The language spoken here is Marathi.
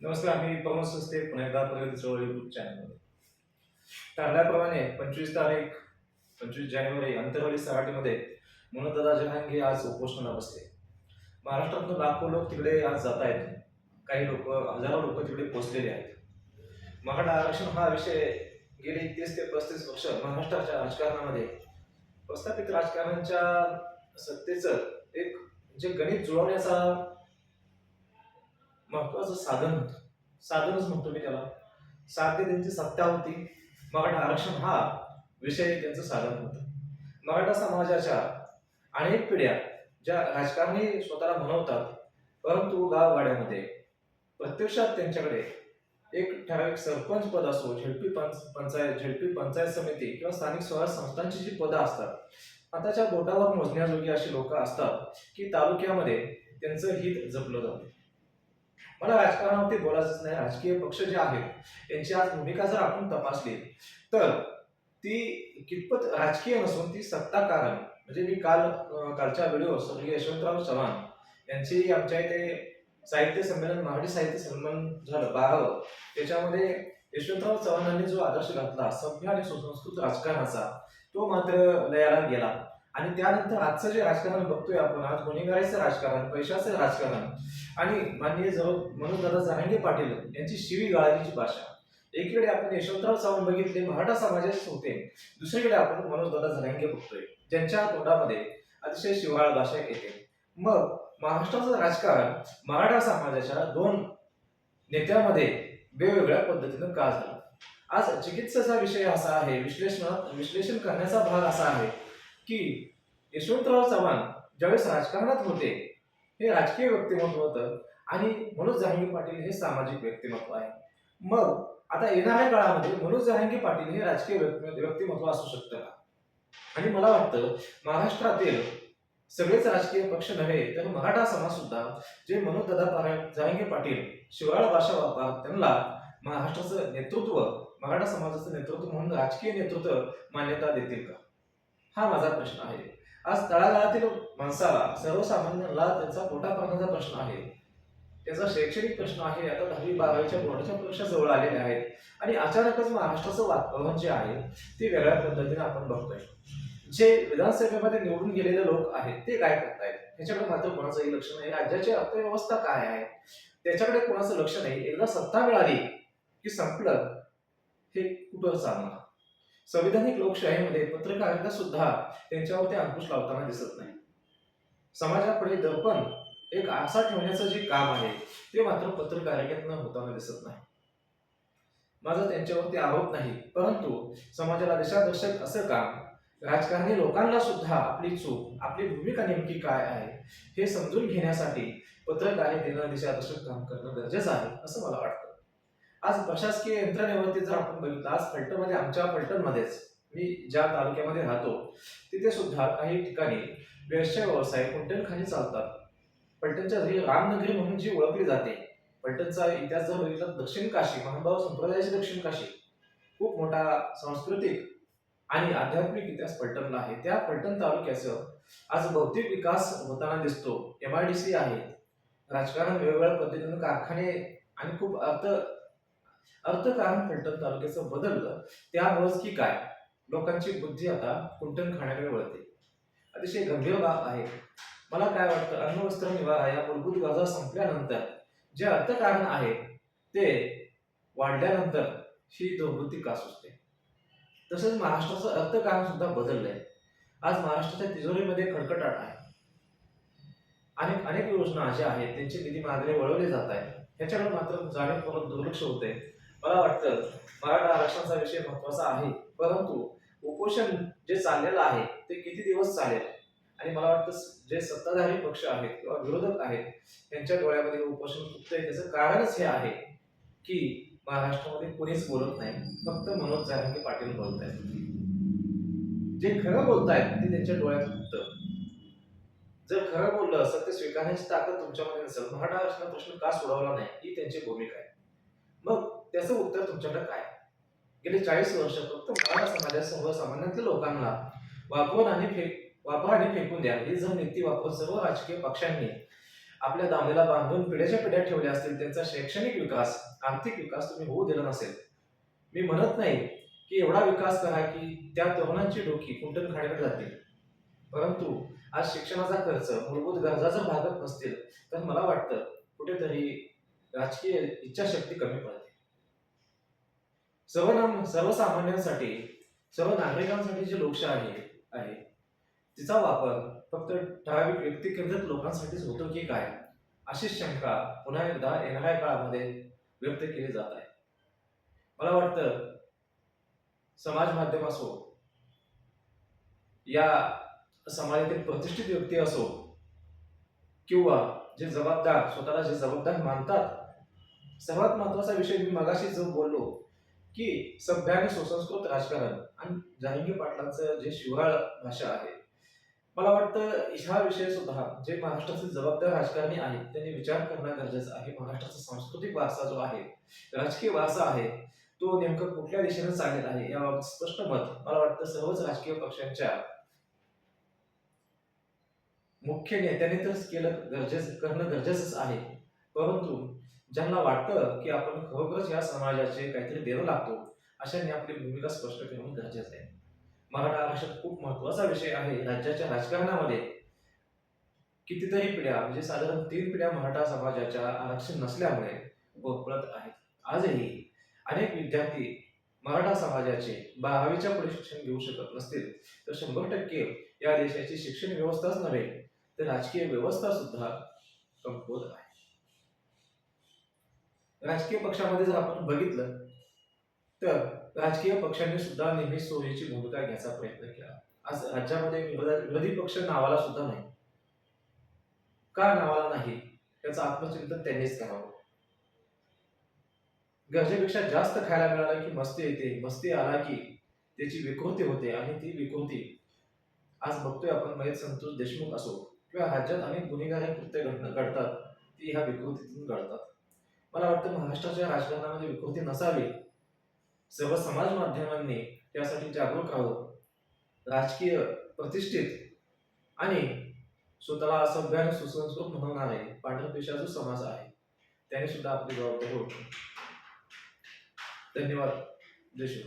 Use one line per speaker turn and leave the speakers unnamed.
नमस्कार मी प्रमोद सस्ते पुन्हा एकदा प्रगती चळवळ युट्यूब चॅनलमध्ये ठरल्याप्रमाणे पंचवीस तारीख पंचवीस जानेवारी अंतरवाली सराटीमध्ये मनोदादा जहांगीर आज उपोषणाला बसले. महाराष्ट्रातून लाखो लोक तिकडे आज जात आहेत. काही लोक हजारो लोक तिकडे पोहोचलेले आहेत. मराठा आरक्षण हा विषय गेली तीस ते पस्तीस वर्ष महाराष्ट्राच्या राजकारणामध्ये प्रस्थापित राजकारणाच्या सत्तेचं एक जे गणित जुळवण्याचा महत्वाचं साधन होतं. साधनच म्हणतो मी त्याला. साध्य त्यांची सत्ता होती. मराठा आरक्षण हा विषय त्यांचं साधन होतं. मराठा समाजाच्या अनेक पिढ्या ज्या राजकारणी स्वतःला म्हणवतात परंतु गाववाड्यामध्ये प्रत्यक्षात त्यांच्याकडे एक ठराविक सरपंच पद असो झेडपी पंच पंचायत झेडपी पंचायत समिती किंवा स्थानिक स्वराज्य संस्थांची जी पदं असतात आताच्या बोटावर मोजण्याजोगी अशी लोक असतात की तालुक्यामध्ये त्यांचं हित जपलं जातं. मला राजकारणावरती बोलायचंच नाही. राजकीय पक्ष जे आहेत यांची आज भूमिका जर आपण तपासली तर ती कितपत राजकीय नसून ती सत्ता कारण म्हणजे मी काल कालच्या व्हिडिओ स्वर्गीय यशवंतराव चव्हाण यांची आमच्या इथे साहित्य संमेलन मराठी साहित्य संमेलन झालं बारावं. त्याच्यामध्ये यशवंतराव चव्हाणांनी जो आदर्श घातला सभ्य आणि सुसंस्कृत राजकारणाचा तो मात्र लयाला गेला. आणि त्यानंतर आजचं जे राजकारण बघतोय आपण आज गुन्हेगारीचं राजकारण पैशाचं राजकारण आणि माननीय जवळ मनोजदादा जहांगीर पाटील यांची शिवी गाळाची भाषा. एकीकडे आपण यशवंतराव चव्हाण बघितले मराठा समाजाचे होते. दुसरीकडे आपण मनोजदादा जहांगीर बघतोय ज्यांच्या तोंडामध्ये अतिशय शिवाळ भाषा येते. मग महाराष्ट्राचं राजकारण मराठा समाजाच्या दोन नेत्यामध्ये वेगवेगळ्या पद्धतीनं का झालं? आज चिकित्सेचा विषय असा आहे विश्लेषणात विश्लेषण करण्याचा भाग असा आहे की यशवंतराव चव्हाण ज्यावेळेस राजकारणात होते हे राजकीय व्यक्तिमत्व होतं आणि मनोज जहांगीर पाटील हे सामाजिक व्यक्तिमत्व आहे. मग आता येणाऱ्या काळामध्ये मनोज जहांगीर पाटील हे राजकीय व्यक्ति- व्यक्तिमत्व असू शकतं का? आणि मला वाटतं महाराष्ट्रातील सगळेच राजकीय पक्ष नव्हे तर मराठा समाज सुद्धा जे मनोज दादा जहांगीर पाटील शिवाळा भाषा वापरतात त्यांना महाराष्ट्राचं नेतृत्व मराठा समाजाचं नेतृत्व म्हणून राजकीय नेतृत्व मान्यता देतील का? हा माझा प्रश्न आहे. आज तळागाळातील माणसाला सर्वसामान्यांना त्यांचा पोटापाण्याचा प्रश्न आहे. त्याचा शैक्षणिक प्रश्न आहे आता दहावी बारावीच्या बोर्डाच्या परीक्षा जवळ आलेल्या आहेत. आणि अचानकच महाराष्ट्राचं वातावरण जे आहे ते वेगळ्या पद्धतीने आपण बघतोय. जे विधानसभेमध्ये निवडून गेलेले लोक आहेत ते काय करतायत? त्याच्याकडे मात्र कोणाचंही लक्ष नाही. राज्याची अर्थव्यवस्था काय आहे? त्याच्याकडे कोणाचं लक्ष नाही? एकदा सत्ता मिळाली की संपलं हे कुठं चालणार? संविधानिक लोकशाहीमध्ये पत्रकारिता सुद्धा त्यांच्यावरती अंकुश लावताना दिसत नाही. समाजापुढे दर्पण एक आरसा ठेवण्याचं जे काम आहे ते मात्र पत्रकारितेतनं होताना दिसत नाही. माझा त्यांच्यावरती आरोप नाही परंतु समाजाला दिशादर्शक असं काम राजकारणी लोकांना सुद्धा आपली चूक आपली भूमिका नेमकी काय आहे हे समजून घेण्यासाठी पत्रकारितेनं दिशादर्शक काम करणं गरजेचं आहे असं मला वाटतं. आज प्रशासकीय यंत्रणेवरती जर आपण बघितलं आज फलटणमध्ये आमच्या फलटणमध्येच मी ज्या तालुक्यामध्ये राहतो तिथे सुद्धा काही ठिकाणी व्यवसाय व्यवसाय कुंटणखाली चालतात. पलटणच्या घरी रामनगरी म्हणून जी ओळखली जाते पलटणचा इतिहास जर बघितला तर दक्षिण काशी महानुभाव संप्रदायाची दक्षिण काशी खूप मोठा सांस्कृतिक आणि आध्यात्मिक इतिहास पलटणला आहे. त्या पलटण तालुक्याचं आज भौतिक विकास होताना दिसतो. एम आय डी सी आहे. राजकारण वेगवेगळ्या पद्धतीनं कारखाने आणि खूप अर्थ अर्थकारण फलटण तालुक्याचं बदललं त्यामुळेच की काय? लोकांची बुद्धी आता कुंटण खाण्याकडे वळते. अतिशय गंभीर बाब आहे. मला काय वाटतं अन्न वस्त्र निवारा या मूलभूत गरजा संपल्यानंतर जे अर्थकारण आहे ते वाढल्यानंतर ही दुर्वृत्ती का सुचते? तसंच महाराष्ट्राचं अर्थकारण सुद्धा बदललंय. आज महाराष्ट्राच्या तिजोरीमध्ये खडखडाट आहे. आणि अनेक योजना अशा आहेत त्यांचे निधी मागणे वळवले जात आहेत ह्याच्याकडे मात्र जाणीवपूर्वक दुर्लक्ष होते मला वाटतं मराठा आरक्षणाचा विषय महत्त्वाचा आहे. परंतु उपोषण जे चाललेलं आहे ते किती दिवस चालेल? आणि मला वाटतं जे सत्ताधारी पक्ष आहेत किंवा विरोधक आहेत त्यांच्या डोळ्यामध्ये उपोषण फुटतंय. त्याचं कारणच हे आहे की महाराष्ट्रामध्ये कोणीच बोलत नाही. फक्त मनोज जारंगे पाटील बोलत आहेत. जे खरं बोलतायत ते त्यांच्या डोळ्यात फुटतं. जर खरं बोललं सत्य स्वीकारण्याची ताकद तुमच्यामध्ये नसेल मराठा आरक्षण प्रश्न का सोडवला नाही ही त्यांची भूमिका आहे. मग त्याचं उत्तर तुमच्याकडे काय? गेले चाळीस वर्ष फक्त मराठा समाजासह सामान्यातल्या लोकांना वापर आणि फेक वापर आणि फेकून द्या. ही जर नीती वापरून सर्व राजकीय पक्षांनी आपल्या दावणीला बांधून पिढ्याच्या पिढ्या ठेवल्या असतील त्यांचा शैक्षणिक विकास आर्थिक विकास तुम्ही होऊ दिला नसेल. मी म्हणत नाही की एवढा विकास करा की त्या तरुणांची डोकी कुंटन खाण्याकडे जातील. परंतु आज शिक्षणाचा खर्च मूलभूत गरजा जर भागत नसतील तर मला वाटतं कुठेतरी राजकीय इच्छाशक्ती कमी पडते. सर्वनाम सर्वसामान्यांसाठी सर्व नागरिकांसाठी जी लोकशाही आहे तिचा वापर फक्त ठराविक व्यक्ती केंद्रित लोकांसाठीच होतो की काय? अशी शंका पुन्हा एकदा येणाऱ्या काळामध्ये व्यक्त केली जात आहे. मला वाटतं समाज माध्यम असो या समाजातील प्रतिष्ठित व्यक्ती असो किंवा जे जबाबदार स्वतःला जे जबाबदार मानतात सर्वात महत्त्वाचा विषय मी मगाशी जो बोललो की सभ्य आणि सुसंस्कृत राजकारण आणि जहांगीर पाटलांचं जे शिवाळ भाषा आहे मला वाटतं ह्या विषय सुद्धा जे महाराष्ट्राचे जबाबदार राजकारणी आहेत त्यांनी विचार करणं गरजेचं आहे. महाराष्ट्राचा सांस्कृतिक वारसा जो आहे राजकीय वारसा आहे तो नेमकं कुठल्या दिशेने चाललेला आहे याबाबत स्पष्ट मत मला वाटतं सर्वच राजकीय पक्षांच्या मुख्य नेत्यांनी तर केलं गरजेचं करणं गरजेचंच आहे. परंतु ज्यांना वाटतं की आपण खरोखरच या समाजाचे काहीतरी देणं लागतो अशांनी आपली भूमिका स्पष्ट करणं गरजेचं आहे. मराठा आरक्षण खूप महत्त्वाचा विषय आहे राज्याच्या राजकारणामध्ये. कितीतरी पिढ्या म्हणजे साधारण तीन पिढ्या मराठा समाजाच्या आरक्षण नसल्यामुळे बोलत आहेत. आजही अनेक विद्यार्थी मराठा समाजाचे बारावीच्या पुढे शिक्षण घेऊ शकत नसतील तर शंभर टक्के या देशाची शिक्षण व्यवस्थाच नव्हे तर राजकीय व्यवस्था सुद्धा कमकुवत आहे. राजकीय पक्षामध्ये जर आपण बघितलं तर राजकीय पक्षांनी सुद्धा नेहमी सोयीची भूमिका घ्यायचा प्रयत्न केला. आज राज्यामध्ये विरोधी पक्ष नावाला सुद्धा नाही. का नावाला नाही? त्याचं आत्मचिंतन त्यांनीच करावं. गरजेपेक्षा जास्त खायला मिळालं की मस्ती येते मस्ती आला की त्याची विकृती होते आणि ती विकृती आज बघतोय आपण महेश संतोष देशमुख असो किंवा राज्यात अनेक गुन्हेगारी कृत्य घडणं घडतात ती ह्या विकृतीतून घडतात. मला वाटतं महाराष्ट्राच्या राजकारणामध्ये विकृती नसावी. सर्व समाज माध्यमांनी त्यासाठी जागरूक राहून राजकीय प्रतिष्ठित आणि स्वतःला असभ्य आणि सुसंस्कृत म्हणणारे पांढर पेशा जो समाज आहे. त्याने सुद्धा आपली जबाबदारी ओळखली. धन्यवाद. जय श्री